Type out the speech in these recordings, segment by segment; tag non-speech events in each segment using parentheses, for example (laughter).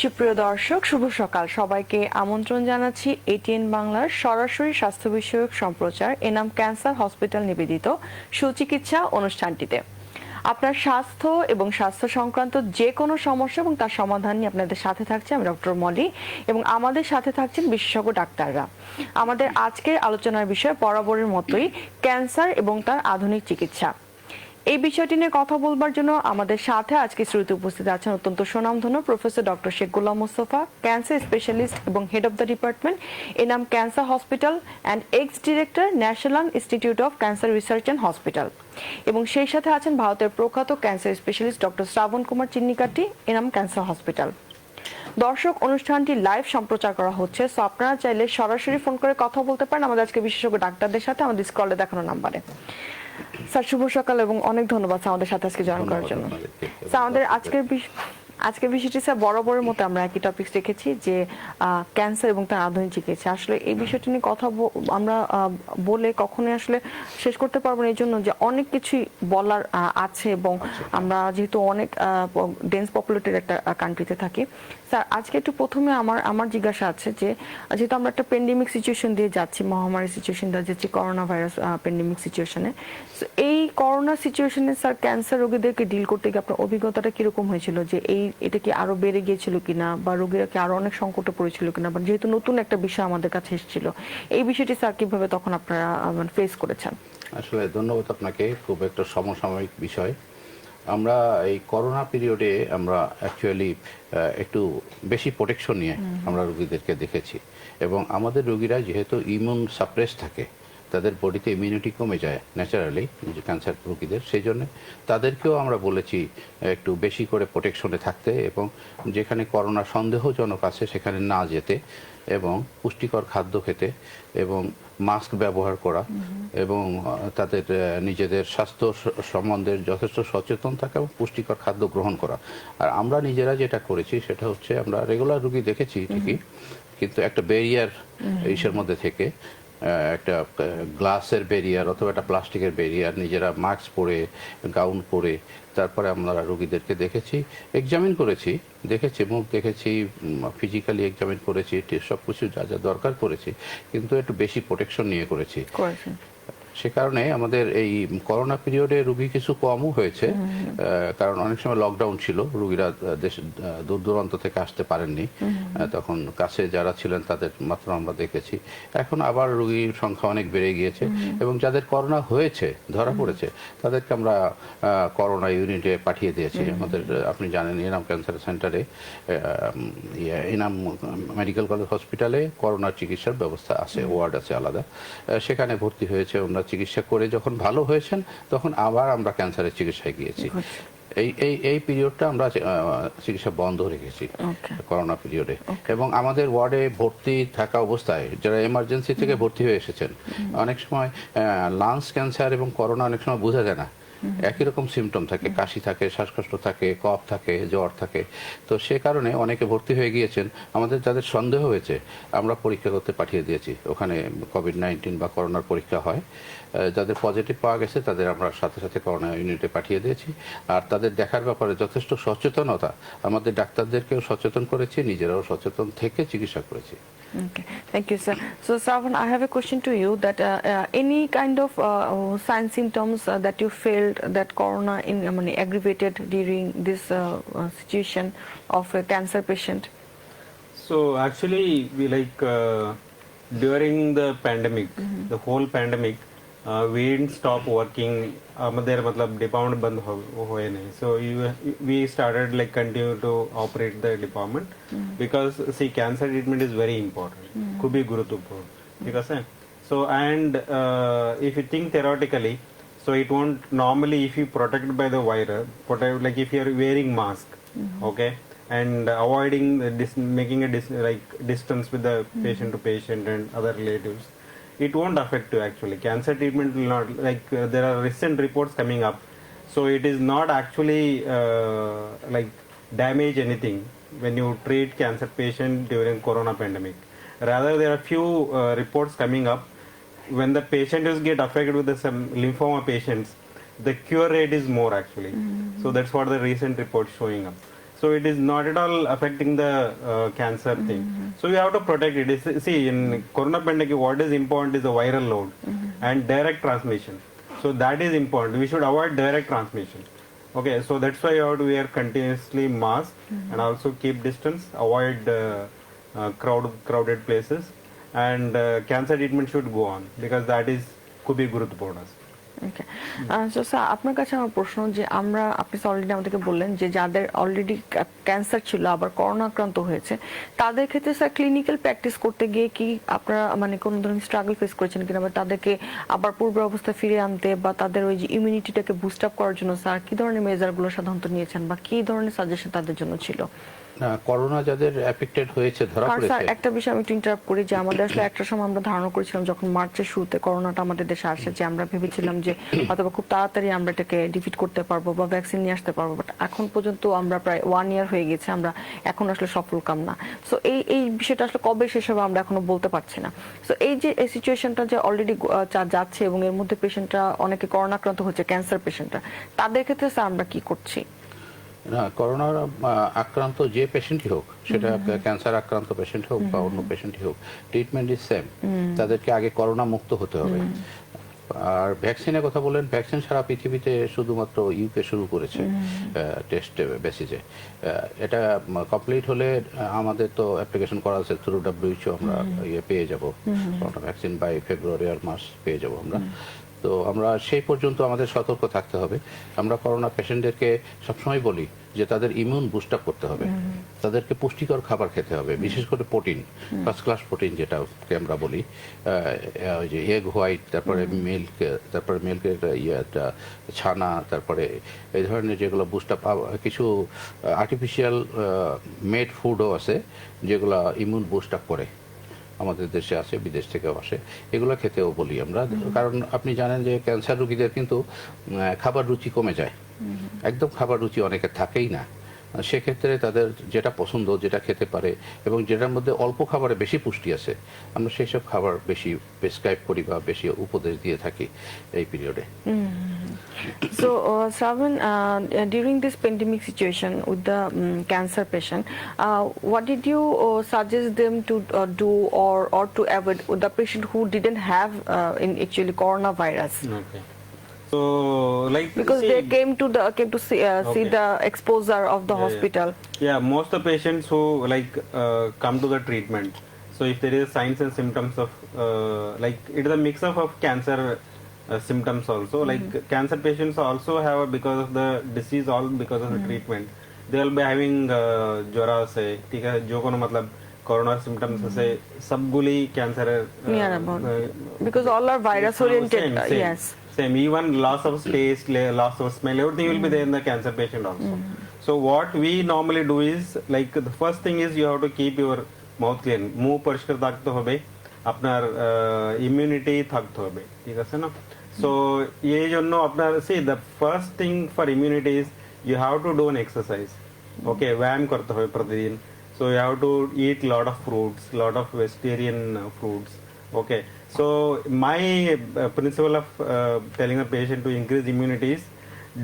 সুপ্রিয় দর্শক, শুভ সকাল। সবাইকে আমন্ত্রণ জানাচ্ছি এটিএন বাংলার সরাসরি স্বাস্থ্য বিষয়ক সম্প্রচার, এনাম ক্যান্সার হসপিটাল নিবেদিত সুচিকিৎসা অনুষ্ঠানটিতে। আপনার স্বাস্থ্য এবং স্বাস্থ্য সংক্রান্ত যে কোনো সমস্যা এবং তার সমাধান নিয়ে আপনাদের সাথে থাকছে আমি ডক্টর মলি এবং আমাদের সাথে থাকছেন বিশেষজ্ঞ ডাক্তাররা। আমাদের আজকের আলোচনার বিষয় বরাবরের মতোই ক্যান্সার এবং তার আধুনিক চিকিৎসা। এই বিষয়টি নিয়ে কথা বলবার জন্য আমাদের সাথে আজকে শ্রুতি উপস্থিত আছেন অত্যন্ত সুনামধন্য professor doctor Sheikh Golam Mostafa, cancer specialist এবং head of the department Enam cancer hospital and ex director national institute of cancer research and hospital এবং সেই সাথে আছেন ভারতের প্রখ্যাত cancer specialist doctor Shravan Kumar Chinnikatti Enam cancer hospital. দর্শক, অনুষ্ঠানটি live সম্প্রচার করা হচ্ছে সো আপনারা চাইলে সরাসরি ফোন করে কথা বলতে পারেন। আমাদের আজকে বিশেষজ্ঞ ডাক্তারদের সাথে আমাদের স্ক্রলে দেখানো নাম্বারে স্যার শুভ সকাল এবং অনেক ধন্যবাদ আমাদের সাথে আজকে জয়েন করার জন্য। স্যার আমাদের আজকের আজকের বিষয়টি স্যার বরাবরের মতো আমরা একই টপিক রেখেছি যে ক্যান্সার এবং তার আধুনিক চিকিৎসা। আসলে এই বিষয়টি নিয়ে কথা আমরা বলে কখনোই আসলে শেষ করতে পারব না। এই জন্য যে অনেক কিছুই বলার আছে এবং আমরা যেহেতু অনেক ডেন্স পপুলেটেড একটা কান্ট্রিতে থাকি। স্যার, আজকে একটু প্রথমে আমার আমার জিজ্ঞাসা আছে যে, যেহেতু আমরা একটা পেন্ডেমিক সিচুয়েশন দিয়ে যাচ্ছি, মহামারী সিচুয়েশন দিয়ে যাচ্ছি করোনা ভাইরাস পেন্ডেমিক সিচুয়েশনে এই করোনা সিচুয়েশনে স্যার ক্যান্সার রোগীদেরকে ডিল করতে গিয়ে আপনার অভিজ্ঞতাটা কীরকম হয়েছিল? যে এই, এটা কি আরও বেড়ে গিয়েছিল কিনা? বা রোগীরা কি আরও অনেক সংকটে পড়েছিল কিনা? বা যেহেতু নতুন একটা বিষয় আমাদের কাছে এসেছিল, এই বিষয়টি স্যার কীভাবে তখন আপনারা ফেস করেছেন? আসলে ধন্যবাদ আপনাকে, খুব একটা সমসাময়িক বিষয়। আমরা এই করোনা পিরিয়ডে আমরা অ্যাকচুয়ালি একটু বেশি প্রোটেকশন নিয়ে আমরা রোগীদেরকে দেখেছি। এবং আমাদের রোগীরা যেহেতু ইমিউন সাপ্রেস থাকে তাদের বডিতে ইমিউনিটি কমে যায় ন্যাচারালি ক্যান্সার রোগীদের সেই জন্য তাদেরকেও আমরা বলেছি একটু বেশি করে প্রোটেকশনে থাকতে এবং যেখানে করোনা সন্দেহজনক আছে সেখানে না যেতে এবং পুষ্টিকর খাদ্য খেতে এবং মাস্ক ব্যবহার করা এবং তাদের নিজেদের স্বাস্থ্য সম্বন্ধে যথেষ্ট সচেতন থাকা এবং পুষ্টিকর খাদ্য গ্রহণ করা। আর আমরা নিজেরা যেটা করেছি সেটা হচ্ছে আমরা রেগুলার রুগী দেখেছি ঠিকই কিন্তু একটা ব্যারিয়ার ইসের মধ্যে থেকে একটা গ্লাসের ব্যারিয়ার অথবা একটা প্লাস্টিকের ব্যারিয়ার নিজেরা মাস্ক পরে গাউন পরে তারপরে আমরা রোগীদেরকে দেখেছি এক্সামিন করেছি, দেখেছি, মুখ দেখেছি ফিজিক্যালি এক্সামিন করেছি সবকিছু যা যা দরকার করেছি, কিন্তু একটু বেশি প্রোটেকশন নিয়ে করেছি। সে কারণে আমাদের এই করোনা পিরিয়ডে রুগী কিছু কমও হয়েছে। কারণ অনেক সময় লকডাউন ছিল রুগীরা দেশে দূর দূরান্ত থেকে আসতে পারেননি। তখন কাছে যারা ছিলেন তাদের মাত্র আমরা দেখেছি। এখন আবার রুগীর সংখ্যা অনেক বেড়ে গিয়েছে এবং যাদের করোনা হয়েছে ধরা পড়েছে তাদেরকে আমরা করোনা ইউনিটে পাঠিয়ে দিয়েছি। আমাদের আপনি জানেন এনাম ক্যান্সার সেন্টারে এনাম মেডিকেল কলেজ হসপিটালে করোনার চিকিৎসার ব্যবস্থা আছে ওয়ার্ড আছে আলাদা। সেখানে ভর্তি হয়েছে ওনারা। চিকিৎসা করে যখন ভালো হয়েছেন তখন আবার আমরা ক্যান্সারের চিকিৎসায় গিয়েছি। এই এই এই পিরিয়ডটা আমরা চিকিৎসা বন্ধ রেখেছি. করোনা পিরিয়ডে। এবং আমাদের ওয়ার্ডে ভর্তি থাকা অবস্থায় যারা এমার্জেন্সি থেকে ভর্তি হয়ে এসেছেন অনেক সময় লাংস ক্যান্সার এবং করোনা অনেক সময় বোঝা যায় না। একই রকম সিমটম থাকে কাশি থাকে শ্বাসকষ্ট থাকে কফ থাকে জ্বর থাকে। তো সে কারণে অনেকে ভর্তি হয়ে গিয়েছেন। আমাদের যাদের সন্দেহ হয়েছে আমরা পরীক্ষা করতে পাঠিয়ে দিয়েছি। ওখানে কোভিড নাইন্টিন বা করোনার পরীক্ষা হয়। যাদের পজিটিভ পাওয়া গেছে তাদের আমরা সাথে সাথে করোনা ইউনিটে পাঠিয়ে দিয়েছি। আর তাদের দেখার ব্যাপারে যথেষ্ট সচেতনতা। আমাদের ডাক্তারদেরকেও সচেতন করেছি নিজেরাও সচেতন থেকে চিকিৎসা করেছি। Okay, thank you, sir. So, Savan, I have a question to you that uh, uh, any kind of uh, sign symptoms uh, that you that corona in, I mean, aggravated during this uh, uh, situation of a cancer patient? So actually, we like uh, during the pandemic, mm -hmm. the whole pandemic, uh, we didn't stop working. Uh, department So you, we started like continue to operate the department mm -hmm. because see cancer treatment is very important. Mm -hmm. Could be good ठीक है So and uh, if you think theoretically so it won't normally if you protected by the wire protect like if you are wearing mask okay and avoiding the dis- making a dis- like distance with the patient to patient and other relatives it won't affect you actually. Cancer treatment will not like uh, there are recent reports coming up. So it is not actually uh, like damage anything when you treat cancer patient during corona pandemic. Rather there are few uh, reports coming up when the patient is get affected with the some lymphoma patients the cure rate is more actually so that's what the recent report showing up So it is not at all affecting the uh, cancer thing. So we have to protect it. It's- See, in corona pandemic, what is important is the viral load and direct transmission. So that is important. We should avoid direct transmission. Okay, so that's why you have to wear continuously mask and also keep distance, avoid uh, uh, crowd crowded places, and uh, cancer treatment should go on because that is could be গুরুত্বপূর্ণ sir আপনার কাছে আমার প্রশ্ন যে আমরা আপনি already আমাদেরকে বললেন যে যাদের অলরেডি ক্যান্সার ছিল আবার করোনা আক্রান্ত হয়েছে তাদের ক্ষেত্রে স্যার ক্লিনিক্যাল প্র্যাকটিস করতে গিয়ে কি আপনারা মানে কোনো ধরনের স্ট্রাগল ফেস করেছেন কিনা বা তাদেরকে আবার পূর্বের অবস্থায় ফিরে আনতে বা তাদের ওই যে ইমিউনিটিটাকে বুস্ট আপ করার জন্য স্যার কি ধরনের মেজারগুলো সাধারণত নিয়েছেন বা কি ধরনের সাজেশন তাদের জন্য ছিল? না করোনা যাদের অ্যাফেক্টেড হয়েছে ধরা কারণ স্যার একটা বিষয় আমি একটু ইন্টারাপ্ট করি যে আমাদের আসলে একটা সময় আমরা ধারণা করেছিলাম যখন মার্চের শুরুতে করোনাটা আমাদের দেশে আসে যে আমরা ভেবেছিলাম যে (coughs) অথবা খুব তাড়াতাড়ি আমরা এটাকে ডিফিট করতে পারব বা ভ্যাকসিন নিয়ে আসতে পারব বাট এখন পর্যন্ত আমরা প্রায় ওয়ান ইয়ার হয়ে গেছে আমরা এখন আসলে সফল কাম না। সো এই এই বিষয়টা আসলে কবে শেষ হবে আমরা এখনও বলতে পারছি না। সো এই যে এই সিচুয়েশনটা যে অলরেডি যাচ্ছে এবং এর মধ্যে পেশেন্টরা অনেকে করোনা আক্রান্ত হচ্ছে ক্যান্সার পেশেন্টরা তাদের ক্ষেত্রে স্যার আমরা কি করছি? না করোনার আক্রান্ত যে পেশেন্টই হোক সেটা ক্যান্সার আক্রান্ত পেশেন্ট হোক বা অন্য পেশেন্টই হোক ট্রিটমেন্ট ইজ সেম তাদেরকে আগে করোনা মুক্ত হতে হবে। আর ভ্যাকসিনের কথা বলেন ভ্যাকসিন সারা পৃথিবীতে শুধুমাত্র ইউকে শুরু করেছে টেস্ট বেসিসে এটা কমপ্লিট হলে আমাদের তো অ্যাপ্লিকেশন করা আছে থ্রু ডাব্লিউএইচও আমরা ইয়ে পেয়ে যাব। ভ্যাকসিন বাই ফেব্রুয়ারি আর মাস পেয়ে যাব আমরা। তো আমরা সেই পর্যন্ত আমাদের সতর্ক থাকতে হবে। আমরা করোনা পেশেন্টদেরকে সবসময় বলি যে তাদের ইমিউন বুস্ট আপ করতে হবে। তাদেরকে পুষ্টিকর খাবার খেতে হবে বিশেষ করে প্রোটিন ফার্স্ট ক্লাস প্রোটিন যেটাকে আমরা বলি ওই যে এগ হোয়াইট তারপরে মিল্ক তারপরে মিল্কের ইয়েটা ছানা তারপরে এই ধরনের যেগুলো বুস্ট আপ কিছু আর্টিফিশিয়াল মেড ফুডও আছে যেগুলো ইমিউন বুস্ট আপ করে। আমাদের দেশে আসে বিদেশ থেকেও আসে। এগুলো খেতেও বলি আমরা। কারণ আপনি জানেন যে ক্যান্সার রুগীদের কিন্তু খাবার রুচি কমে যায়। একদম খাবার রুচি অনেকের থাকেই না। সেক্ষেত্রে তাদের যেটা পছন্দ যেটা খেতে পারে এবং যেটার মধ্যে অল্প খাবারে বেশি পুষ্টি আছে আমরা সেই সব খাবার বেশি প্রেসক্রাইব করি বা বেশি উপদেশ দিয়ে থাকি এই পিরিয়ডে So, uh, Shravan, uh, during this pandemic situation with the um, cancer patient, uh, what did you uh, suggest them to uh, do or or to avoid the patient who didn't have uh, in actually coronavirus? Okay. So like Because see, they came to the came to see, uh, see Okay. the exposure of the Yeah, yeah. hospital. Yeah, most of the patients who like uh, come to the treatment. So if there is signs and symptoms of uh, like it is a mix of, of cancer uh, symptoms also. Like cancer patients also have a, because of the disease, all because of the treatment. They will be having uh, jora से ठीक है जो कोनो मतलब corona symptoms से सब गुली cancer Yeah, about because all are virus oriented. same, uh, same, yes. Same. Even loss of taste, la- loss of smell, everything will be there in the cancer patient also. So what we normally do is like the first thing is you have to keep your mouth clean. মুখ পরিষ্কার থাকতে হবে আপনার immunity থাকতে হবে ঠিক আছে না সো এই জন্য আপনার see the first thing for immunity is you have to do an exercise okay ব্যায়াম করতে হবে প্রতিদিন so you have to eat lot of fruits lot of vegetarian fruits Okay, so my uh, principle of uh, telling a patient to increase immunity is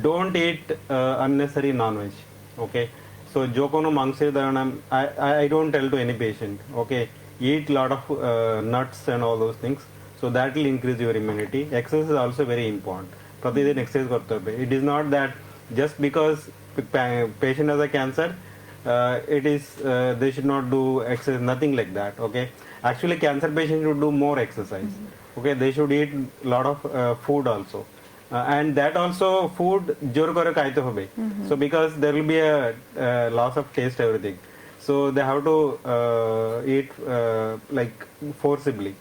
don't eat uh, unnecessary non-veg. Okay, so जो कोनो मांगसे दाना I I I don't tell to any patient. Okay, eat lot of uh, nuts and all those things. So that will increase your immunity. Exercise is also very important. प्रतिदिन exercise करते হবে. It is not that just because pa- patient has a cancer uh, it is uh, they should not do exercise nothing like that okay Actually, cancer patients should do more exercise. Okay, they should eat a lot of uh, food also. Uh, and that also food jor kore kaito. Mm-hmm. So because there will be a uh, loss of taste everything. So they have to uh, eat uh, like forcibly.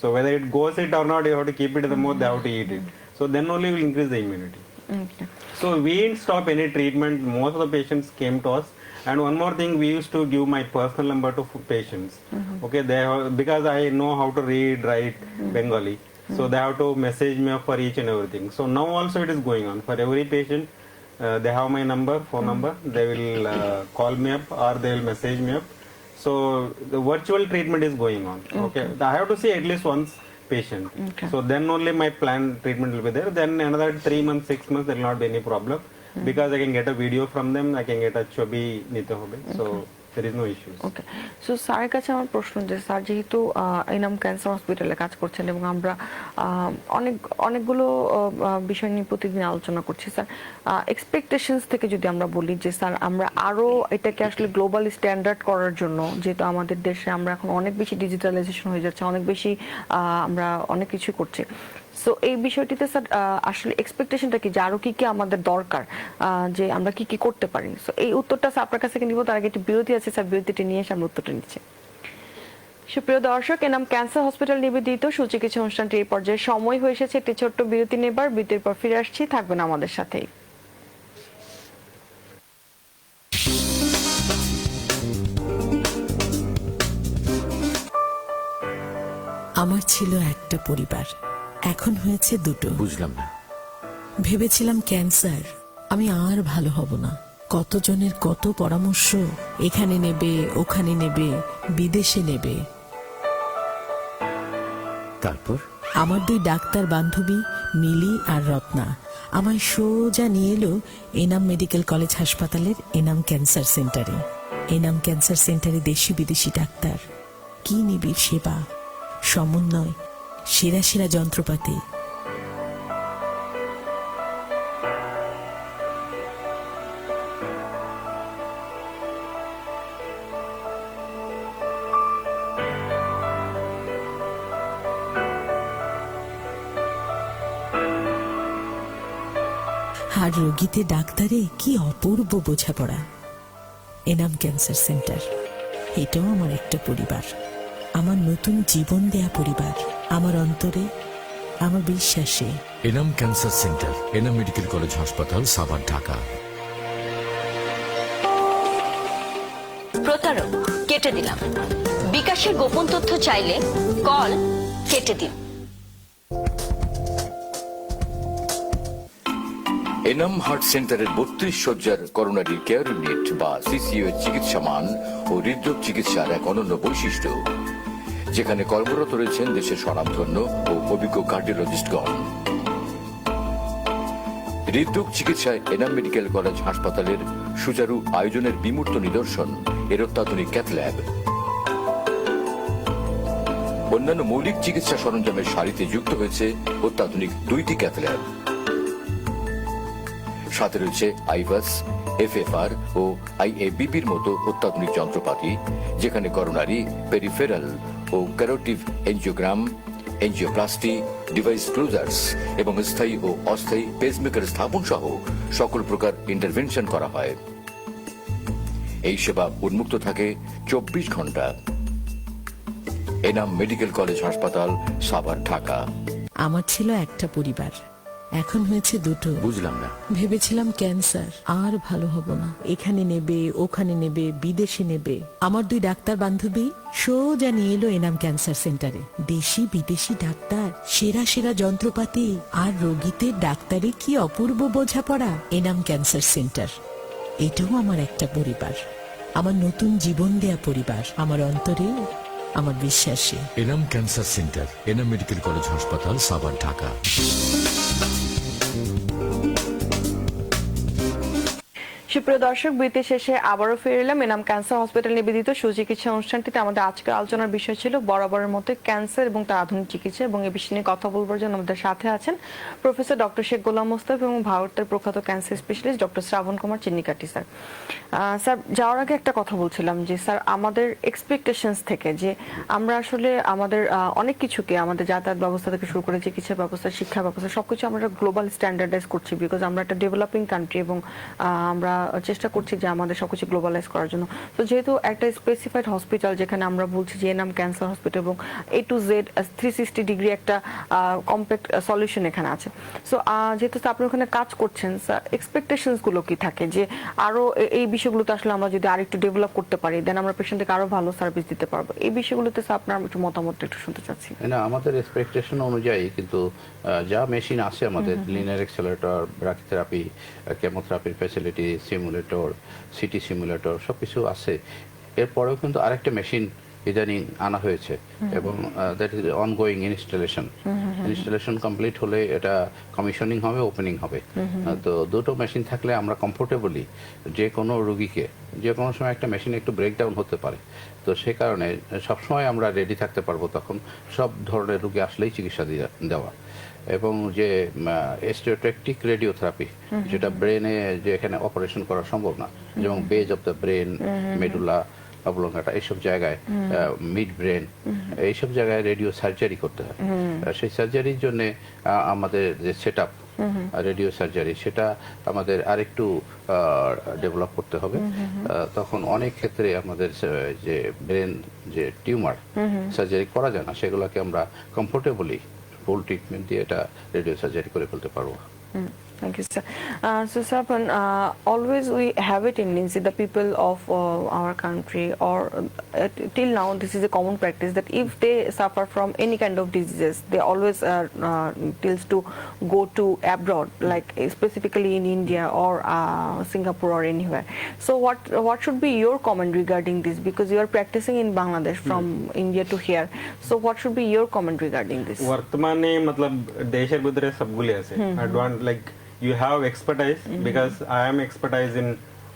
So whether it goes it or not, you have to keep it in the mouth. They have to eat it. Mm-hmm. So then only will increase the immunity. Okay. So we didn't stop any treatment. Most of the patients came to us and one more thing, we used to give my personal number to patients. Okay, they have, because I know how to read, write Bengali. So they have to message me up for each and everything. So now also it is going on. For every patient, uh, they have my number, phone number. They will uh, call me up or they will message me up. So the virtual treatment is going on. Okay, I have to see at least once patient. Okay. So then only my plan treatment will be there. Then another three months, six months, there will not be any problem. Because I can get a video from them, I can get a so there is no issues. Okay so স্যারের কাছে আমার প্রশ্ন যে sir যেহেতু Enam cancer হসপিটালে কাজ করছেন এবং আমরা অনেক অনেকগুলো বিষয় নিয়ে প্রতিদিন আলোচনা করছি স্যার এক্সপেকটেশনস থেকে যদি আমরা বলি যে স্যার আমরা আরও এটাকে আসলে গ্লোবাল স্ট্যান্ডার্ড করার জন্য যেহেতু আমাদের দেশে আমরা এখন অনেক বেশি ডিজিটালাইজেশন হয়ে যাচ্ছে অনেক বেশি আহ, আমরা অনেক কিছু করছি সো এই বিষয়টিতে, স্যার আসলে এক্সপেকটেশনটা কি? যে আরও কি কি আমাদের দরকার যে আমরা কি কি করতে পারি? সো এই উত্তরটা, স্যার, আপনার কাছে নিব। তার আগে একটি বিরতি আছে, স্যার, বিরতিটি নিয়ে এসে আমরা উত্তরটা নিচ্ছি। সুপ্রিয় দর্শক, এনাম ক্যান্সার হসপিটাল নিবেদিত। সুচিকিৎসা অনুষ্ঠানটি এই পর্যায়ে সময় হয়ে এসেছে। একটি ছোট্ট বিরতি নেবার। বিরতির পর ফিরে আসছি। থাকবেন আমাদের সাথেই। আমার ছিল একটা পরিবার। এখন হয়েছে দুটো। বুঝলাম না। ভেবেছিলাম ক্যান্সার। আমি আর ভালো হব না। কতজনের কত পরামর্শ এখানে নেবে ওখানে নেবে বিদেশে নেবে। তারপর? আমার দুই ডাক্তার বান্ধবী মিলি আর রত্না আমায় সোজা নিয়ে এলো এনাম মেডিকেল কলেজ হাসপাতালের এনাম ক্যান্সার সেন্টারে। এনাম ক্যান্সার সেন্টারে দেশি বিদেশি ডাক্তার। কি নিবিড় সেবা। সমন্বয়। সেরা সেরা যন্ত্রপাতি। আর রোগীতে ডাক্তারে কি অপূর্ব বোঝাপড়া। এনাম ক্যান্সার সেন্টার, এটাও আমার একটা পরিবার। আমার নতুন জীবন দেয়া পরিবার আমার অন্তরে আমার বিশ্বাসে। Enam cancer centre Enam medical college হাসপাতাল সাভার ঢাকা। প্রতারক কেটে দিলাম। বিকাশের গোপন তথ্য চাইলে কল কেটে দিন। এনাম হার্ট সেন্টারের বত্রিশ শয্যার করোনারি কেয়ার ইউনিট বা এর চিকিৎসা মান ও হৃদরোগ চিকিৎসার এক অনন্য বৈশিষ্ট্য। যেখানে কর্মরত রয়েছেন দেশের স্বনামধন্য ও অভিজ্ঞ কার্ডিওলজিস্টগণ। হৃদরোগ চিকিৎসায় এনাম মেডিকেল কলেজ হাসপাতালের সুচারু আয়োজনের বিমূর্ত নিদর্শন এর অত্যাধুনিক ক্যাথ ল্যাব। অন্যান্য মৌলিক চিকিৎসা সরঞ্জামের সারিতে যুক্ত হয়েছে অত্যাধুনিক দুইটি ক্যাথ ল্যাব। সাথে রয়েছে আইভাস, এফএফআর ও আইএবিপির মতো অত্যাধুনিক যন্ত্রপাতি, যেখানে করোনারি পেরিফেরাল ও carotid angiogram, angioplasty, device closures এবং স্থায়ী ও অস্থায়ী পেসমেকার স্থাপন সহ সকল প্রকার ইন্টারভেনশন করা হয়। এই সেবা উন্মুক্ত থাকে চব্বিশ ঘণ্টা। এনাম মেডিকেল কলেজ হাসপাতাল, সাভার, ঢাকা। আমার ছিল একটা পরিবার। এখন হয়েছে দুটো। বুঝলাম না। ভেবেছিলাম ক্যান্সার আর ভালো হব না। এখানে নেবে ওখানে নেবে বিদেশে নেবে। আমার দুই ডাক্তার বান্ধবী সোজা নিয়ে এলো এনাম ক্যান্সার সেন্টারে। দেশি বিদেশি ডাক্তার সেরা সেরা যন্ত্রপাতি আর রোগীতে ডাক্তারে কি অপূর্ব বোঝাপড়া? Enam cancer centre. এটাও আমার একটা পরিবার। আমার নতুন জীবন দেয়া পরিবার। আমার অন্তরে আমার বিশ্বাসী। Enam cancer centre Enam medical college হাসপাতাল সাভার ঢাকা। সুপ্রিয় দর্শক বৃত্তি শেষে আবারও ফিরে এলাম। এনাম ক্যান্সার হসপিটাল নিবেদিত সুচিকিৎসা অনুষ্ঠানটিতে আমাদের আজকের আলোচনার বিষয় ছিল বরাবরের মতো ক্যান্সার এবং তার আধুনিক চিকিৎসা এবং এ বিষয় নিয়ে কথা বলবার জন্য আমাদের সাথে আছেন প্রফেসর ডক্টর শেখ গোলাম মোস্তাফ এবং ভারতের প্রখ্যাত cancer specialist doctor Shravan Kumar Chinnikatti, sir. Sir, যাওয়ার আগে একটা কথা বলছিলাম যে, স্যার, আমাদের এক্সপেকটেশনস থেকে যে, আমরা আসলে আমাদের অনেক কিছুকে, আমাদের যাতায়াত ব্যবস্থা থেকে শুরু করে চিকিৎসা ব্যবস্থা, শিক্ষা ব্যবস্থা, সবকিছু আমরা গ্লোবাল স্ট্যান্ডার্ডাইজ করছি বিকজ আমরা একটা ডেভেলপিং কান্ট্রি এবং আমরা চেষ্টা করছি যে আমাদের সবকিছু গ্লোবালাইজ করার জন্য। তো যেহেতু একটা স্পেসিফাইড হসপিটাল যেখানে আমরা বলছি যে নাম ক্যান্সার হসপিটাল এবং A to Z three sixty degree একটা কমপ্লেক্ট সলিউশন এখানে আছে। সো যেহেতু আপনি ওখানে কাজ করছেন স্যার এক্সপেকটেশনসগুলো কি থাকে? যে আরও এই বিষয়গুলোতে আসলে আমরা যদি আরেকটু ডেভেলপ করতে পারি দেন আমরা পেশেন্টকে আরও ভালো সার্ভিস দিতে পারব। এই বিষয়গুলোতে স্যার আপনার একটু মতামত একটু শুনতে চাচ্ছি। না আমাদের এক্সপেকটেশন অনুযায়ী কিন্তু যা মেশিন আছে আমাদের লিনার এক্সেলেটর ব্রাকিথেরাপি কেমোথেরাপির ফ্যাসিলিটি সিমুলেটর সিটি সিমুলেটর সব কিছু আছে। এরপরেও কিন্তু আরেকটা মেশিন ইদানিং আনা হয়েছে এবং that is ongoing installation installation complete হলে এটা কমিশনিং হবে ওপেনিং হবে। তো দুটো মেশিন থাকলে আমরা কমফোর্টেবলি যে কোনো রুগীকে যে কোনো সময় একটা মেশিন একটু ব্রেকডাউন হতে পারে তো সে কারণে সবসময় আমরা রেডি থাকতে পারব তখন। সব ধরনের রুগী আসলেই চিকিৎসা দেওয়া। এবং যে এস্টিওটেকটিক রেডিওথেরাপি যেটা ব্রেনে যে এখানে অপারেশন করা সম্ভব না। যেমন base of the brain medulla oblongata এইসব জায়গায় মিড ব্রেন এইসব জায়গায় রেডিও সার্জারি করতে হয়। সেই সার্জারির জন্য আমাদের যে সেট আপ রেডিও সার্জারি সেটা আমাদের আরেকটু ডেভেলপ করতে হবে। তখন অনেক ক্ষেত্রে আমাদের যে ব্রেন যে টিউমার সার্জারি করা যায় না সেগুলোকে আমরা কমফোর্টেবলি ফুল ট্রিটমেন্ট দিয়ে এটা রেডিও সার্জারি করে ফেলতে পারব। Thank you, sir. Uh, so, Sarpan, uh, always we have a tendency, the people of uh, our country, or uh, till now, this is a common practice that if they suffer from any kind of diseases, they always uh, uh, tells to go to abroad, like uh, specifically in India or uh, Singapore or anywhere. So, what what should be your comment regarding this? Because you are practicing in Bangladesh from India to here. So, what should be your comment regarding this? বর্তমানে মতলব দেশের ভিতরে সবগুলি আছে advance like You have expertise because I am expertise in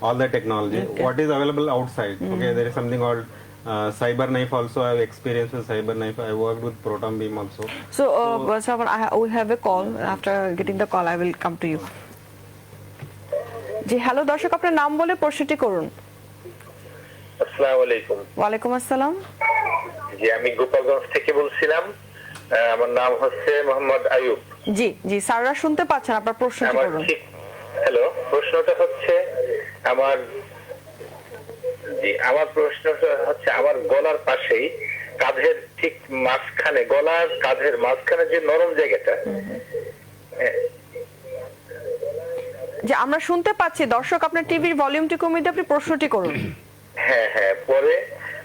all the technology what is available outside Okay, there is something called uh, cyber knife also i have experience with cyber knife i worked with proton beam also So, uh, but Sarwan, I ha- we have a call. After getting the call, I will come to you. জি hello দর্শক আপনার নাম বলে প্রশ্নটি করুন আসসালামু আলাইকুম ওয়ালাইকুম আসসালাম জি আমি গোপালগঞ্জ থেকে বলছিলাম আমার নাম হচ্ছে মোহাম্মদ আয়ুব জি জি স্যাররা শুনতে পাচ্ছেন আপনার প্রশ্নটি করুন। হ্যালো প্রশ্নটা হচ্ছে আমার জি আমার প্রশ্নটা হচ্ছে আমার গলার পাশেই কাঁধের ঠিক মাঝখানে গলার কাঁধের মাঝখানে যে নরম জায়গাটা যে আমরা শুনতে পাচ্ছি দর্শক আপনার টিভির ভলিউমটি কমিয়ে দিয়ে আপনি প্রশ্নটি করুন। হ্যাঁ হ্যাঁ পরে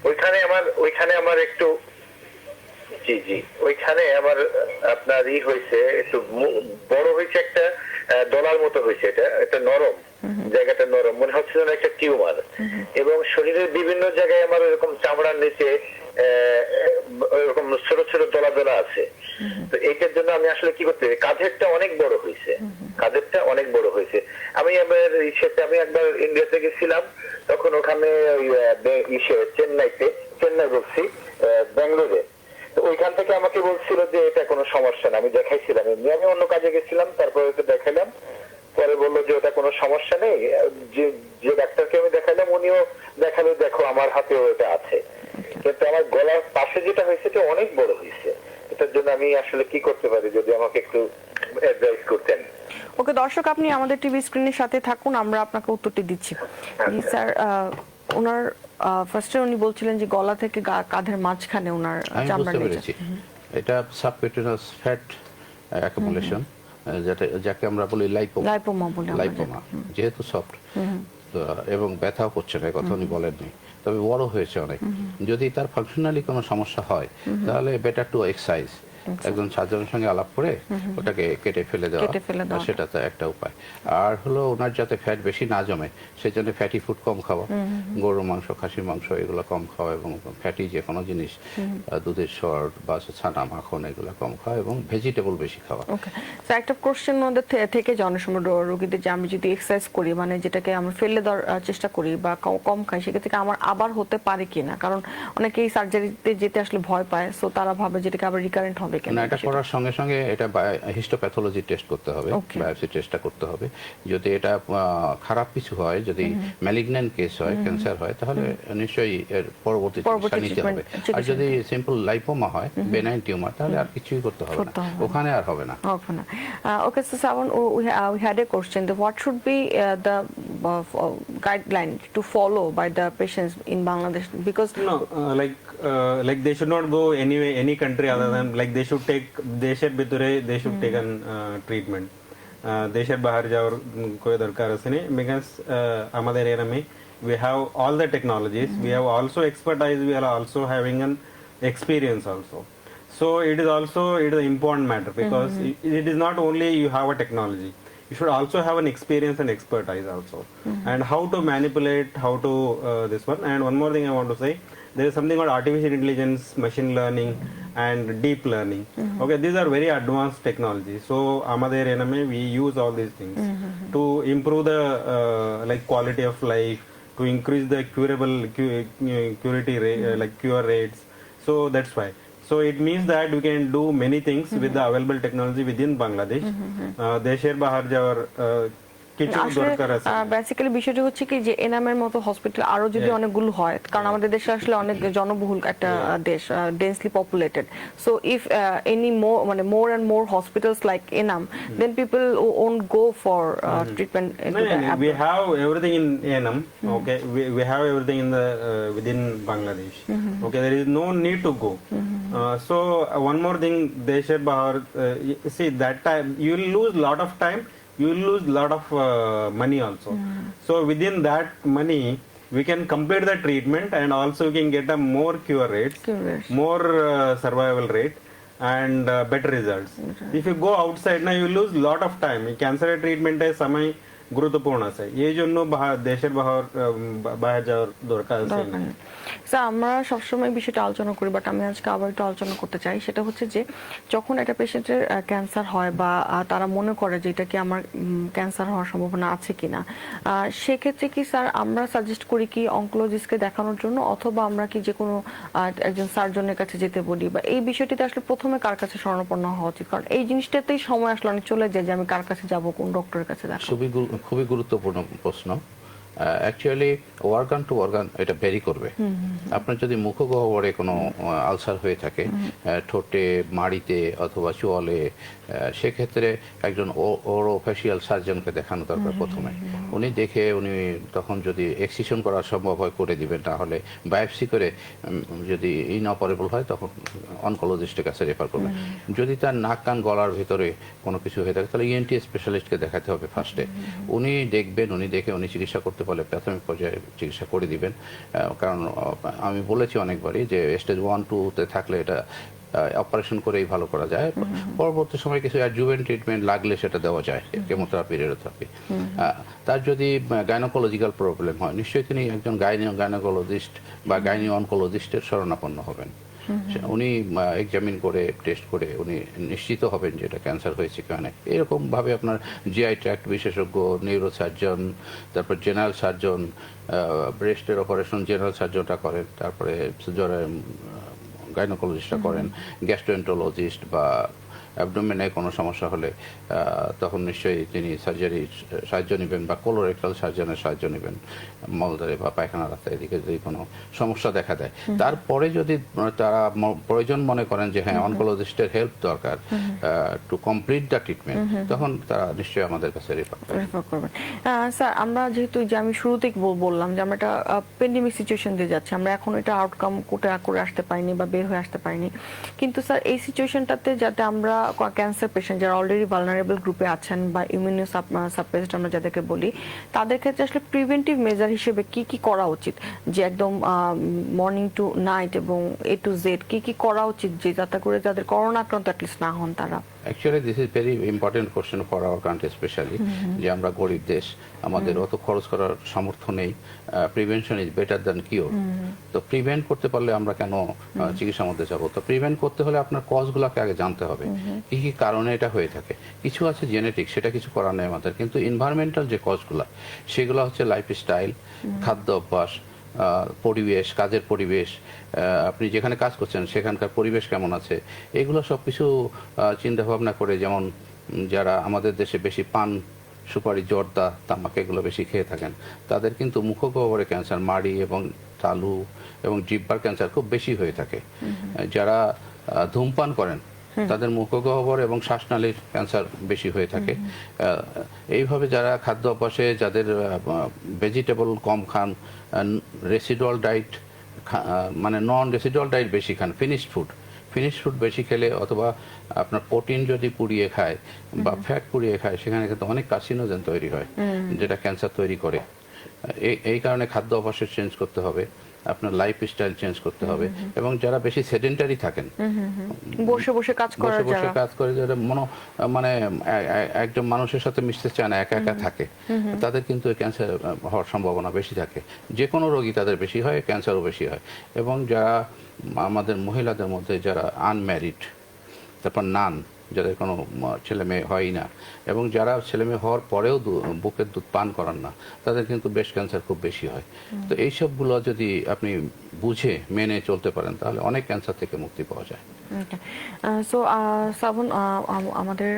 ওইখানে আমার ওইখানে আমার একটু জি জি। ওইখানে আমার আপনার ই হয়েছে একটু বড় হয়েছে একটা দলার মতো হয়েছে এটা এটা নরম জায়গাটা নরম মনে হচ্ছে যেন একটা টিউমার। এবং শরীরের বিভিন্ন জায়গায় আমার এরকম চামড়ার নিচে এরকম ছোট ছোট দলা দলা আছে তো এইটার জন্য আমি আসলে কি করতে? কাঁধেরটা অনেক বড় হয়েছে কাঁধেরটা অনেক বড় হয়েছে আমি এবার ইসেতে আমি একবার ইন্ডিয়াতে গেছিলাম তখন ওখানে ওই ইসে চেন্নাইতে চেন্নাই বলছি ব্যাঙ্গালোরে। আমাকে বলছিল যে এটা কোনো সমস্যা না আমি দেখাইছিলাম এমনি। আমি অন্য কাজে গেছিলাম তারপরে ওকে দেখাইলাম। পরে বলল যে ওটা কোনো সমস্যা নেই। যে যে ডাক্তারকে আমি দেখাইলাম উনিও দেখাল দেখো আমার হাতেও এটা আছে। কিন্তু আমার গলার পাশে যেটা হয়েছে এটা অনেক বড় হয়েছে। এটার জন্য আমি আসলে কি করতে পারি যদি আমাকে একটু অ্যাডভাইস করতেন। ওকে দর্শক আপনি আমাদের টিভি স্ক্রিনের সাথে থাকুন আমরা আপনাকে উত্তরটি দিচ্ছি। স্যার আহ, ওনার ফার্স্টে উনি বলছিলেন যে গলা থেকে কাঁধের মাঝখানে ওনার বুঝতে নিচে এটা সাবকুটেনাস ফ্যাট অ্যাকুমুলেশন যেটা যাকে আমরা বলি লাইপোমা লাইপোমা বলে লাইপোমা যেহেতু সফট এবং ব্যথাও করছে না কথা উনি বলেননি। তবে বড় হয়েছে অনেক। যদি তার ফাংশনালি কোনো সমস্যা হয় তাহলে বেটার টু এক্সারসাইজ একজন সার্জনের সঙ্গে আলাপ করে ওটাকে কেটে ফেলে দেওয়া। সেটা তো একটা উপায়। আর হলো ওনার যাতে ফ্যাট বেশি না জমে সেই জন্য ফ্যাটি ফুড কম খাওয়া। গরুর মাংস খাসির মাংস এগুলো কম খাওয়া এবং ফ্যাটি যে কোনো জিনিস দুধের শর্ট বা ছানা মাখন এগুলো কম খাওয়া এবং ভেজিটেবল বেশি খাওয়া। ওকে একটা কোশ্চেন ওদের থেকে যে অনেক সময় রো- রোগীদের যে আমি যদি এক্সারসাইজ করি মানে যেটাকে আমরা ফেলে দেওয়ার চেষ্টা করি বা কম খাই সেক্ষেত্রে আমার আবার হতে পারে কিনা? কারণ অনেকেই সার্জারিতে যেতে আসলে ভয় পায় সো তারা ভাবে যেটাকে আবার রিকারেন্ট হবে। কিনা না এটা করার সঙ্গে সঙ্গে এটা হিস্টোপ্যাথোলজি টেস্ট করতে হবে বায়োপসি টেস্টটা করতে হবে। যদি এটা খারাপ কিছু হয় যদি ম্যালিগন্যান্ট কেস হয় ক্যান্সার হয় তাহলে নিশ্চয়ই এর পরবর্তী চিকিৎসা নিতে হবে। আর যদি সিম্পল লাইপোমা হয় বেনাইন টিউমার তাহলে আর কিছুই করতে হবে না। ওখানে আর হবে না। Okay, no. Uh, okay, so Savan, oh, we, ha- we had a question. The, what should be uh, the uh, f- uh, guideline to follow by the patients in Bangladesh? Because no uh, like uh, like they should not go anyway any country other than like they should take দেশের ভিতরে they should take an uh, treatment uh, দেশের বাইরে যাওয়ার উম, কোনো দরকার আছে না because আমাদের এরামে we have all the technologies we have also expertise we are also having an experience also so it is also it is an important matter because it, it is not only you have a technology you should also have an experience and expertise also and how to manipulate how to uh, this one and one more thing i want to say there is something called artificial intelligence, machine learning, and deep learning. Mm-hmm. Okay, these are very advanced technologies. So, Amadeir NMA, we use all these things mm-hmm, mm-hmm. to improve the uh, like quality of life, to increase the curable cu- uh, curity rate, uh, mm-hmm. uh, like cure rates. So that's why. So it means that we can do many things with the mm-hmm. available technology within Bangladesh. Mm-hmm. mm-hmm. Uh, Deshir Baharja or uh, basically বিষয়টা হচ্ছে কি যে এনামের মতো hospital আরও যদি অনেকগুলো হয় কারণ আমাদের দেশে আসলে অনেক জনবহুল একটা দেশ densely populated so if any more মানে more and more hospitals like Enam then people won't go for treatment we have everything in ANM. Okay, we, we have everything in the uh, within Bangladesh. Okay, there is no need to go. Uh, so uh, one more thing, Desher Bahar. Uh, see that time you will lose lot of time. You will lose lot of uh, money also. So within that money. We can complete the treatment and also we can get a more cure rates, Cure rates. more uh, survival rate, and uh, better results. If you go outside now, you lose lot of time. Cancer ট্রিটমেন্টে সময় গুরুত্বপূর্ণ আছে এই জন্য বাহা- দেশের বাহার বাইরে যাওয়ার দরকার আছে দরকার নেই। স্যার আমরা সবসময় বিষয়টা আলোচনা করি বাট আমি আজকে আবার একটু আলোচনা করতে চাই। সেটা হচ্ছে যে যখন একটা পেশেন্টের ক্যান্সার হয় বা তারা মনে করে যে এটা কি আমার ক্যান্সার হওয়ার সম্ভাবনা আছে কিনা আহ, সেক্ষেত্রে কি স্যার আমরা সাজেস্ট করি কি অঙ্কোলজিস্টকে দেখানোর জন্য অথবা আমরা কি যে কোনো একজন সার্জনের কাছে যেতে বলি? বা এই বিষয়টিতে আসলে প্রথমে কার কাছে শরণাপন্ন হওয়া উচিত? কারণ এই জিনিসটাতেই সময় আসলে অনেক চলে যায় যে আমি কার কাছে যাব কোন ডক্টরের কাছে খুবই খুবই গুরুত্বপূর্ণ প্রশ্ন। অ্যাকচুয়ালি অর্গান টু অর্গান এটা ভেরি করবে। আপনার যদি মুখগহ্বরে কোনো আলসার হয়ে থাকে ঠোঁটে মাড়িতে অথবা চোয়ালে সেক্ষেত্রে একজন ওরো ফেসিয়াল সার্জনকে দেখানো দরকার প্রথমে। উনি দেখে উনি তখন যদি এক্সিশন করা সম্ভব হয় করে দিবেন তাহলে বায়োপসি করে যদি ইনঅপারেবল হয় তখন অনকোলজিস্টের কাছে রেফার করবেন। যদি তার নাক কান গলার ভিতরে কোনো কিছু হয়ে থাকে তাহলে E ইএনটি স্পেশালিস্টকে দেখাতে হবে ফার্স্টে উনি দেখবেন উনি দেখে উনি চিকিৎসা করতে পারলে প্রাথমিক পর্যায়ে চিকিৎসা করে দিবেন। কারণ আমি বলেছি অনেকবারই যে স্টেজ ওয়ান টুতে থাকলে এটা অপারেশন করেই ভালো করা যায়। পরবর্তী সময় কিছু অ্যাডজুভেন্ট ট্রিটমেন্ট লাগলে সেটা দেওয়া যায় কেমোথেরাপি রেডিওথেরাপি তার যদি গাইনোকোলজিক্যাল প্রবলেম হয় নিশ্চয়ই তিনি একজন গাইনি গাইনোকোলজিস্ট বা গাইনি অনকোলজিস্টের শরণাপন্ন হবেন। উনি এক্সামিন করে টেস্ট করে উনি নিশ্চিত হবেন যে এটা ক্যান্সার হয়েছে কেন। এরকম ভাবে আপনার জিআই ট্র্যাক্ট বিশেষজ্ঞ নিউরো সার্জন তারপর জেনারেল সার্জন ব্রেস্টের অপারেশন জেনারেল সার্জনটা করেন তারপরে জ্বরের গাইনোকোলজিস্টটা করেন গ্যাস্ট্রোএন্টোলজিস্ট বা অ্যাবডোমেনে কোনো সমস্যা হলে তখন নিশ্চয়ই তিনি সার্জারি সাহায্য নেবেন বা কোলোরেক্টাল সার্জনের সাহায্য নেবেন মলদারে বা পায়খানা রাস্তায় এদিকে যদি কোনো সমস্যা দেখা দেয়। তারপরে যদি তারা প্রয়োজন মনে করেন যে হ্যাঁ অনকোলজিস্টের হেল্প দরকার টু কমপ্লিট দ্য ট্রিটমেন্ট তখন তারা নিশ্চয়ই আমাদের কাছে রেফার করবেন। স্যার আমরা যেহেতু যে আমি শুরুতেই বল- বললাম যে আমরা একটা পেন্ডেমিক সিচুয়েশন দিয়ে যাচ্ছি আমরা এখন এটা আউটকাম কোটা করে আসতে পারিনি বা বের হয়ে আসতে পারিনি। কিন্তু স্যার এই সিচুয়েশনটাতে যাতে আমরা ক্যান্সার পেশেন্ট যারা অলরেডি ভালনারেবল গ্রুপে আছেন বা ইমিউনো সাপ্রেসড আমরা যাদেরকে বলি, তাদের ক্ষেত্রে আসলে প্রিভেন্টিভ মেজার হিসেবে কি কি করা উচিত? যে একদম মর্নিং টু নাইট এবং এ টু জেড কি কি করা উচিত যে যাতে করে যাদের করোনা আক্রান্ত অ্যাটলিস্ট না হন তারা? Actually this is very important question for our country specially যে আমরা গরিব দেশ আমাদের অত খরচ করার সামর্থ্য নেই prevention is better than cure তো প্রিভেন্ট করতে পারলে আমরা কেন আহ, চিকিৎসার মধ্যে যাব? তো প্রিভেন্ট করতে হলে আপনার কজগুলোকে আগে জানতে হবে। কি কি কারণে এটা হয়ে থাকে? কিছু আছে জেনেটিক সেটা কিছু করার নেই আমাদের কিন্তু এনভায়রনমেন্টাল যে কজগুলো সেগুলো হচ্ছে লাইফস্টাইল খাদ্য অভ্যাস পরিবেশ কাজের পরিবেশ আপনি যেখানে কাজ করছেন সেখানকার পরিবেশ কেমন আছে? এগুলো সব কিছু চিন্তা ভাবনা করে যেমন যারা আমাদের দেশে বেশি পান সুপারি জর্দা তামাক এগুলো বেশি খেয়ে থাকেন তাদের কিন্তু মুখগহ্বরে ক্যান্সার মাড়ি এবং তালু এবং জিব্বার ক্যান্সার খুব বেশি হয়ে থাকে। যারা ধূমপান করেন তাদের মুখগহ্বর এবং শ্বাসনালীর ক্যান্সার বেশি হয়ে থাকে। এইভাবে যারা খাদ্য অভ্যাসে যাদের ভেজিটেবল কম খান রেসিডুয়াল ডাইট মানে নন রেসিডুয়াল ডাইট বেশি খান ফিনিশড ফুড ফিনিশড ফুড বেশি খেলে অথবা আপনার প্রোটিন যদি পুড়িয়ে খায় বা ফ্যাট পুড়িয়ে খায় সেখানে কিন্তু অনেক কার্সিনোজেন তৈরি হয় যেটা ক্যান্সার তৈরি করে। এই এই কারণে খাদ্য অভ্যাসে চেঞ্জ করতে হবে। আপনার লাইফ স্টাইল চেঞ্জ করতে হবে। এবং যারা বেশি সেডেন্টারি থাকেন বসে বসে কাজ বসে করার বসে যারা। কাজ করে যারা মনো মানে একজন মানুষের সাথে মিশতে চায় না একা একা থাকে তাদের কিন্তু ক্যান্সার হওয়ার সম্ভাবনা বেশি থাকে। যে কোনো রোগী তাদের বেশি হয় ক্যান্সারও বেশি হয়। এবং যারা আমাদের মহিলাদের মধ্যে যারা আনম্যারিড তারপর নান যাদের কোনো ছেলে মেয়ে হয়ই না এবং যারা ছেলে মেয়ে হওয়ার পরেও বুকের দুধ পান করান না তাদের কিন্তু ব্রেস্ট ক্যান্সার খুব বেশি হয়। তো এইসবগুলো যদি আপনি বুঝে মেনে চলতে পারেন তাহলে অনেক ক্যান্সার থেকে মুক্তি পাওয়া যায়। সো শ্রাবণ আমাদের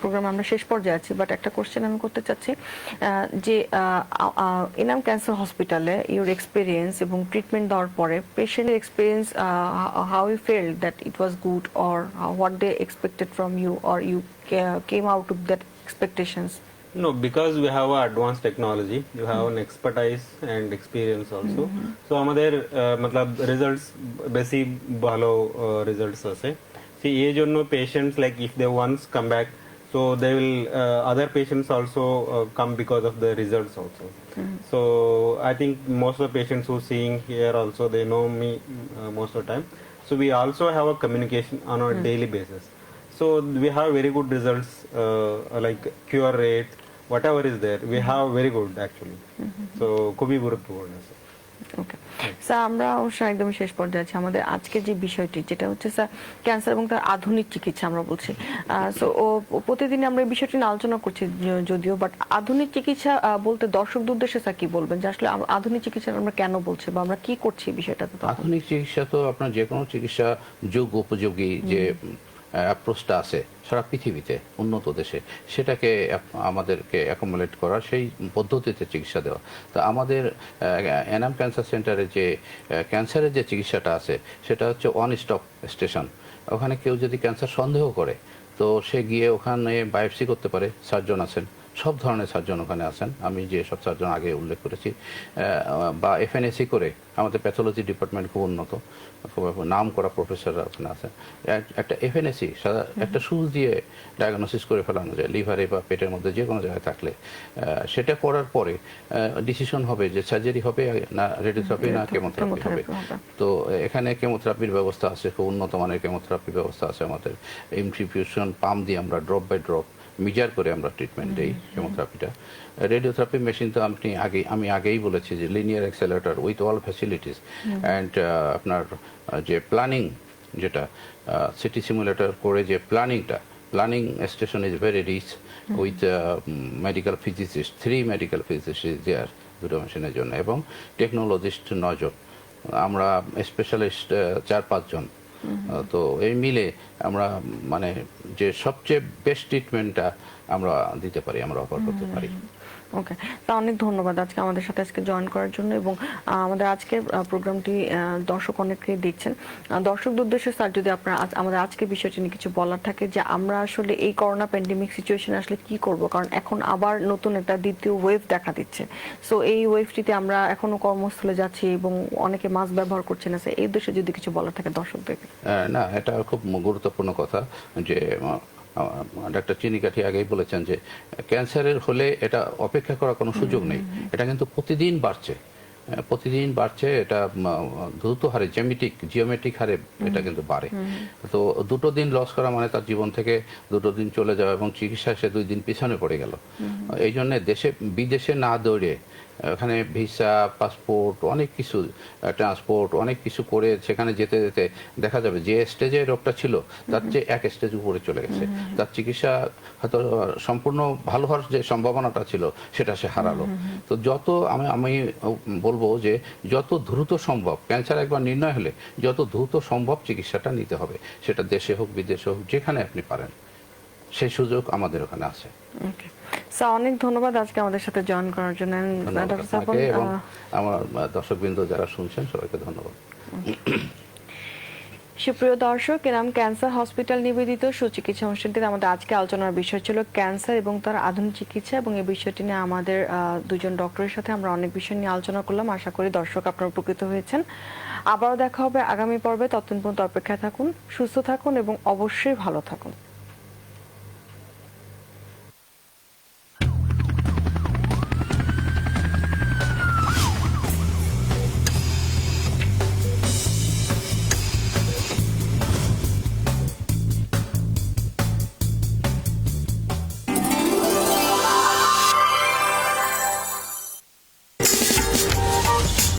প্রোগ্রাম আমরা শেষ পর্যায়ে আছি বাট একটা কোশ্চেন আমি করতে চাচ্ছি যে ইনাম ক্যান্সার হসপিটালে ইউর এক্সপিরিয়েন্স এবং ট্রিটমেন্ট দেওয়ার পরে পেশেন্টের experience how you feel that it was good or what they expected from you or you came out of that expectations No, because we have a advanced technology, you have an expertise and experience also. So আমাদের আহ, মতলব results বেশি ভালো results আছে See, এই জন্য patients like if they once come back, so they will uh, other patients also uh, come because of the results also. So I think most of the patients who seeing here also they know me uh, most of the time. So we also have a communication on a daily basis. So we have very good results, uh, like cure rate, whatever is there. We have very good actually. So খুবই গুরুত্বপূর্ণ। Okay sir আমরা অবশ্য একদমই শেষ পর্যায়ে আছি আমাদের আজকে যে বিষয়টি যেটা হচ্ছে স্যার ক্যান্সার এবং তার আধুনিক চিকিৎসা আমরা বলছি সো ও প্রতিদিন আমরা এই বিষয়টি নিয়ে আলোচনা করছি যদিও বাট আধুনিক চিকিৎসা বলতে দর্শকদের উদ্দেশ্যে স্যার কি বলবেন যে আসলে আধুনিক চিকিৎসা আমরা কেন বলছি বা আমরা কি করছি এই বিষয়টাতে আধুনিক চিকিৎসা তো আপনার যে কোনো চিকিৎসা যোগ উপযোগী যে অ্যাপ্রোচটা আছে সারা পৃথিবীতে, উন্নত দেশে। সেটাকে আমাদেরকে অ্যাকোমোলেট করা, সেই পদ্ধতিতে চিকিৎসা দেওয়া। তো আমাদের এনাম ক্যান্সার সেন্টারে যে ক্যান্সারের যে চিকিৎসাটা আছে, সেটা হচ্ছে ওয়ান স্টপ স্টেশন ওখানে কেউ যদি ক্যান্সার সন্দেহ করে, তো সে গিয়ে ওখানে বায়োপসি করতে পারে সার্জন আছেন। সব ধরনের সার্জন ওখানে আছেন। আমি যে সব সার্জন আগে উল্লেখ করেছি বা এফএনএসি করে আমাদের প্যাথোলজি ডিপার্টমেন্ট খুব উন্নত খুব নাম করা প্রফেসররা ওখানে আছেন। এক- একটা এফএনএসি একটা সুচ দিয়ে ডায়াগনোসিস করে ফেলানো যায় লিভারে বা পেটের মধ্যে যে কোনো জায়গায় থাকলে। সেটা করার পরে ডিসিশন হবে যে সার্জারি হবে না রেডিওথেরাপি না কেমোথেরাপি হবে। তো এখানে কেমোথেরাপির ব্যবস্থা আছে খুব উন্নত মানের কেমোথেরাপির ব্যবস্থা আছে আমাদের। ইনফিউশন পাম্প দিয়ে আমরা ড্রপ বাই ড্রপ মিজার করে আমরা ট্রিটমেন্ট দিই কেমোথেরাপিটা রেডিওথেরাপি মেশিন তো আপনি আগে আমি আগেই বলেছি যে linear accelerator with all facilities and আপনার যে প্ল্যানিং যেটা সিটি সিমুলেটার করে যে প্ল্যানিংটা planning station is very rich with medical physicist three medical physicist is there দুটো মেশিনের জন্য এবং টেকনোলজিস্ট নজন। আমরা স্পেশালিস্ট চার পাঁচজন। তো এই মিলে আমরা মানে যে সবচেয়ে বেস্ট ট্রিটমেন্টটা আমরা দিতে পারি আমরা অফার করতে পারি। ওকে তা অনেক ধন্যবাদ আজকে আমাদের সাথে আজকে জয়েন করার জন্য এবং আমাদের আজকের প্রোগ্রামটি দর্শক অনেকেই দেখছেন। দর্শকদের উদ্দেশ্যে স্যার যদি আপনার আমাদের আজকে বিষয়টি নিয়ে কিছু বলার থাকে যে আমরা আসলে এই করোনা প্যান্ডেমিক সিচুয়েশনে আসলে কি করব? কারণ এখন আবার নতুন একটা দ্বিতীয় ওয়েভ দেখা দিচ্ছে। সো এই ওয়েভটিতে আমরা এখনও কর্মস্থলে যাচ্ছি এবং অনেকে মাস্ক ব্যবহার করছে না। স্যার এই উদ্দেশ্যে যদি কিছু বলার থাকে দর্শকদের না, এটা খুব গুরুত্বপূর্ণ কথা যে ডাক্তার চিনিকাঠি আগেই বলেছেন যে ক্যান্সারের হলে এটা অপেক্ষা করার কোনো সুযোগ নেই। এটা কিন্তু প্রতিদিন বাড়ছে। প্রতিদিন বাড়ছে এটা দ্রুত হারে জেমেটিক জিওমেট্রিক হারে এটা কিন্তু বাড়ে। তো দুটো দিন লস করা মানে তার জীবন থেকে দুটো দিন চলে যাওয়া এবং চিকিৎসা সে দুই দিন পিছনে পড়ে গেল। এই জন্য দেশে বিদেশে না দৌড়ে ওখানে ভিসা পাসপোর্ট অনেক কিছু ট্রান্সপোর্ট অনেক কিছু করে সেখানে যেতে যেতে দেখা যাবে যে স্টেজে রোগটা ছিল তার চেয়ে এক স্টেজ উপরে চলে গেছে। তার চিকিৎসা হয়তো সম্পূর্ণ ভালো হওয়ার যে সম্ভাবনাটা ছিল সেটা সে হারালো। তো যত আমি আমি বলব যে যত দ্রুত সম্ভব ক্যান্সার একবার নির্ণয় হলে যত দ্রুত সম্ভব চিকিৎসাটা নিতে হবে। সেটা দেশে হোক বিদেশে হোক যেখানে আপনি পারেন। সেই সুযোগ আমাদের ওখানে আছে। স্যার অনেক ধন্যবাদ আজকে আমাদের সাথে জয়েন করার জন্য। আমার দর্শকবৃন্দ যারা শুনছেন সবাইকে ধন্যবাদ। সুপ্রিয় দর্শক এরাম ক্যান্সার হসপিটাল নিবেদিত সুচিকিৎসা অনুষ্ঠানটিতে আমাদের আজকে আলোচনার বিষয় ছিল ক্যান্সার এবং তার আধুনিক চিকিৎসা এবং এই বিষয়টি নিয়ে আমাদের দুজন ডক্টরের সাথে আমরা অনেক বিষয় নিয়ে আলোচনা করলাম। আশা করি দর্শক আপনারা উপকৃত হয়েছেন। আবারও দেখা হবে আগামী পর্বে। ততদিন পর্যন্ত অপেক্ষায় থাকুন সুস্থ থাকুন এবং অবশ্যই ভালো থাকুন।